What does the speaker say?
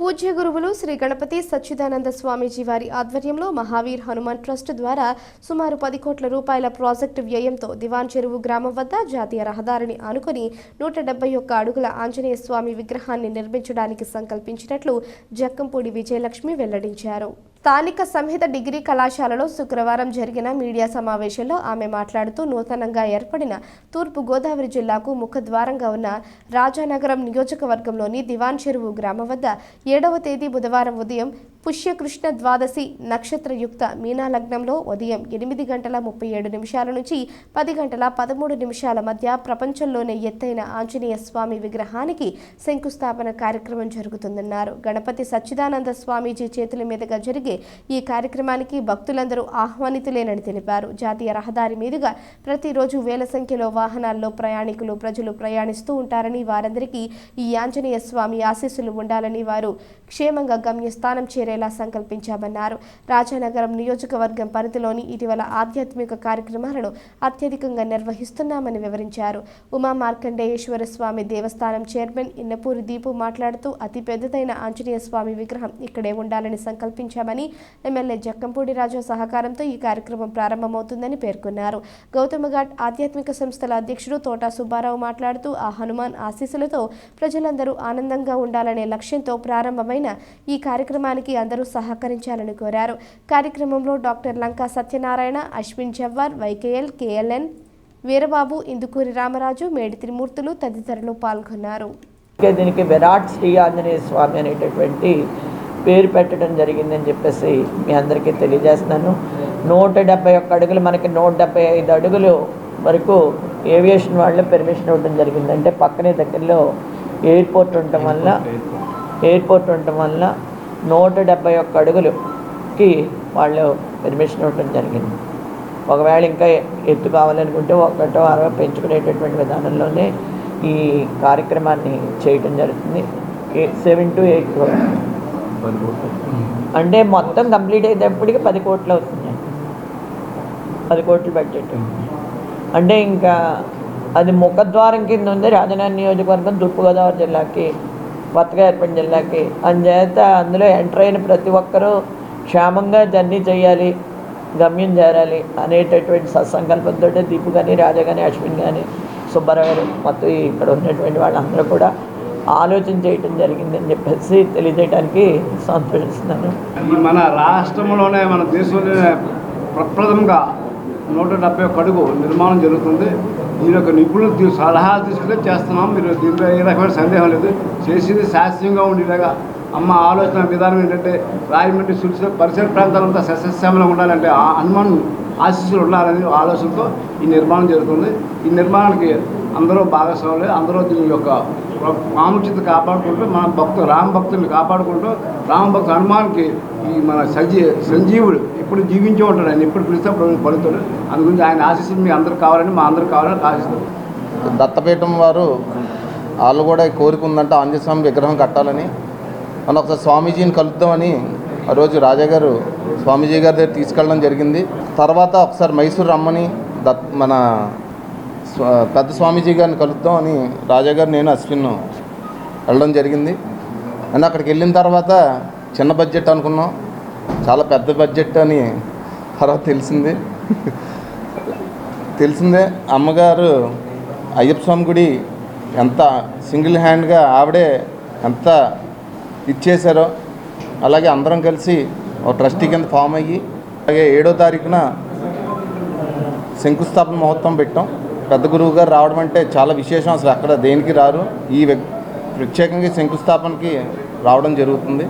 పూజ్య గురువులు శ్రీ గణపతి సచ్చిదానంద స్వామీజీ వారి ఆధ్వర్యంలో మహావీర్ హనుమాన్ ట్రస్ట్ ద్వారా సుమారు పది కోట్ల రూపాయల ప్రాజెక్టు వ్యయంతో దివాన్ చెరువు గ్రామం వద్ద జాతీయ రహదారిని ఆనుకొని నూట డెబ్బై ఒక్క అడుగుల ఆంజనేయ స్వామి విగ్రహాన్ని నిర్మించడానికి సంకల్పించినట్లు జక్కంపూడి విజయలక్ష్మి వెల్లడించారు. స్థానిక సంహిత డిగ్రీ కళాశాలలో శుక్రవారం జరిగిన మీడియా సమావేశంలో ఆమె మాట్లాడుతూ నూతనంగా ఏర్పడిన తూర్పు గోదావరి జిల్లాకు ముఖద్వారంగా ఉన్న రాజానగరం నియోజకవర్గంలోని దివాన్ చెరువు గ్రామం వద్ద ఏడవ తేదీ బుధవారం ఉదయం పుష్యకృష్ణ ద్వాదశి నక్షత్రయుక్త మీనా లగ్నంలో ఉదయం ఎనిమిది గంటల ముప్పై ఏడు నిమిషాల నుంచి పది గంటల పదమూడు నిమిషాల మధ్య ప్రపంచంలోనే ఎత్తైన ఆంజనేయ స్వామి విగ్రహానికి శంకుస్థాపన కార్యక్రమం జరుగుతుందన్నారు. గణపతి సచ్చిదానంద స్వామీజీ చేతుల మీదుగా జరిగే ఈ కార్యక్రమానికి భక్తులందరూ ఆహ్వానితులేనని తెలిపారు. జాతీయ రహదారి మీదుగా ప్రతిరోజు వేల సంఖ్యలో వాహనాల్లో ప్రయాణికులు ప్రజలు ప్రయాణిస్తూ ఉంటారని వారందరికీ ఈ ఆంజనేయ స్వామి ఆశీస్సులు ఉండాలని వారు క్షేమంగా గమ్యస్థానం చేరేలా సంకల్పించామన్నారు. రాజానగరం నియోజకవర్గం పరిధిలోని ఇటీవల ఆధ్యాత్మిక కార్యక్రమాలను అత్యధికంగా నిర్వహిస్తున్నామని వివరించారు. ఉమా మార్కండేయేశ్వర స్వామి దేవస్థానం చైర్మన్ ఇన్నపూరి దీపు మాట్లాడుతూ అతి పెద్దదైన ఆంజనేయ స్వామి విగ్రహం ఇక్కడే ఉండాలని సంకల్పించామని ఎమ్మెల్యే జక్కంపూడి రాజా సహకారంతో ఈ కార్యక్రమం ప్రారంభమవుతుందని పేర్కొన్నారు. గౌతమ ఘాట్ ఆధ్యాత్మిక సంస్థల అధ్యక్షుడు తోటా సుబ్బారావు మాట్లాడుతూ ఆ హనుమాన్ ఆశీస్సులతో ప్రజలందరూ ఆనందంగా ఉండాలనే లక్ష్యంతో ప్రారంభమైన ఈ కార్యక్రమానికి అందరూ సహకరించాలని కోరారు. కార్యక్రమంలో doctor Lanka Satyanarayana Ashwin Javvar YKL KLN Veerababu Indukuri Ramaraju Medi Trimurthulu తదితరులు పాల్గొన్నారు. దీనికి విరాట్ శ్రీ ఆంజనేయ స్వామి అనేటటువంటి పేరు పెట్టడం జరిగిందని చెప్పేసి మీ అందరికీ తెలియజేస్తున్నాను. నూట డెబ్బై ఒక్క అడుగులు మనకి నూట డెబ్బై ఐదు అడుగులు వరకు ఏవియేషన్ వాళ్ళు పెర్మిషన్ ఇవ్వడం జరిగింది అంటే పక్కనే దగ్గరలో ఎయిర్పోర్ట్ ఉండటం వల్ల ఎయిర్పోర్ట్ ఉండటం వల్ల నూట డెబ్బై ఒక్క అడుగులుకి వాళ్ళు పెర్మిషన్ ఇవ్వడం జరిగింది. ఒకవేళ ఇంకా ఎత్తు కావాలనుకుంటే ఒకటో అరవై పెంచుకునేటటువంటి విధానంలోనే ఈ కార్యక్రమాన్ని చేయటం జరుగుతుంది. సెవెన్ టు ఎయిట్ అంటే మొత్తం కంప్లీట్ అయ్యేటప్పటికి పది కోట్లు అవుతుంది పది కోట్లు బడ్జెట్. అంటే ఇంకా అది ముఖద్వారం కింద ఉంది. రాజధాని నియోజకవర్గం తూర్పుగోదావరి జిల్లాకి కొత్తగా జిల్లాకి. అందుచేత అందులో ఎంటర్ అయిన ప్రతి ఒక్కరూ క్షేమంగా జర్నీ చేయాలి గమ్యం చేరాలి అనేటటువంటి సత్సంకల్పంతో దీపు కానీ రాజా కానీ అశ్విన్ కానీ సుబ్బారావు గారు మొత్తం ఇక్కడ ఉన్నటువంటి వాళ్ళందరూ కూడా ఆలోచన చేయటం జరిగిందని చెప్పేసి తెలియజేయడానికి సంతోషిస్తున్నాను. మన రాష్ట్రంలోనే మన దేశంలోనే ప్రప్రథమంగా నూట డెబ్బై ఒక్క అడుగు నిర్మాణం జరుగుతుంది. మీరు యొక్క నిపుణులు సలహా సలహాలు చేస్తున్నాం. మీరు దీంట్లో ఏ రకమైన సందేహం లేదు. చేసింది శాస్త్రీయంగా ఉండేలాగా అమ్మ ఆలోచన విధానం ఏంటంటే రాజమండ్రి సుడిసిన పరిసర ప్రాంతాలంతా సస్యశ్యామలం ఉండాలంటే ఆ హనుమాన్ ఆశీస్సులు ఉండాలనే ఆలోచనతో ఈ నిర్మాణం జరుగుతుంది. ఈ నిర్మాణానికి అందరూ భాగస్వాములు అందరూ దీని యొక్క మాముచిత కాపాడుకుంటూ మన భక్తు రామ భక్తుల్ని కాపాడుకుంటూ రామ భక్తు హనుమాన్కి ఈ మన సజీ సంజీవుడు ఎప్పుడు జీవించే ఉంటాడు ఆయన ఎప్పుడు పిలిస్తే అప్పుడు పలుతాడు అందు గురించి ఆయన ఆశీస్సులు మీ అందరికి కావాలని మా అందరికి కావాలని ఆశిస్తాం దత్తపీఠం వారు వాళ్ళు కూడా కోరిక ఉందంటే ఆంజనేయ స్వామి విగ్రహం కట్టాలని. మనం ఒకసారి స్వామీజీని కలుద్దామని ఆ రోజు రాజా గారు స్వామీజీ గారి దగ్గర తీసుకెళ్ళడం జరిగింది. తర్వాత ఒకసారి మైసూరు రమ్మని దత్ మన పెద్ద స్వామీజీ గారిని కలుద్దాం అని రాజా గారు నేను అశ్విన్ వెళ్ళడం జరిగింది. అండ్ అక్కడికి వెళ్ళిన తర్వాత చిన్న బడ్జెట్ అనుకున్నాం. చాలా పెద్ద బడ్జెట్ అని తర్వాత తెలిసింది. తెలిసిందే అమ్మగారు అయ్యప్ప స్వామి గుడి ఎంత సింగిల్ హ్యాండ్గా ఆవిడే ఎంత ఇచ్చేశారో అలాగే అందరం కలిసి ఒక ట్రస్టీ కింద ఫామ్ అయ్యి అలాగే ఏడో తారీఖున శంకుస్థాపన మహోత్సవం పెట్టాం. పెద్ద గురువు గారు రావడం అంటే చాలా విశేషం అసలు అక్కడ దేనికి రారు. ఈ ప్రత్యేకంగా శంకుస్థాపనకి రావడం జరుగుతుంది.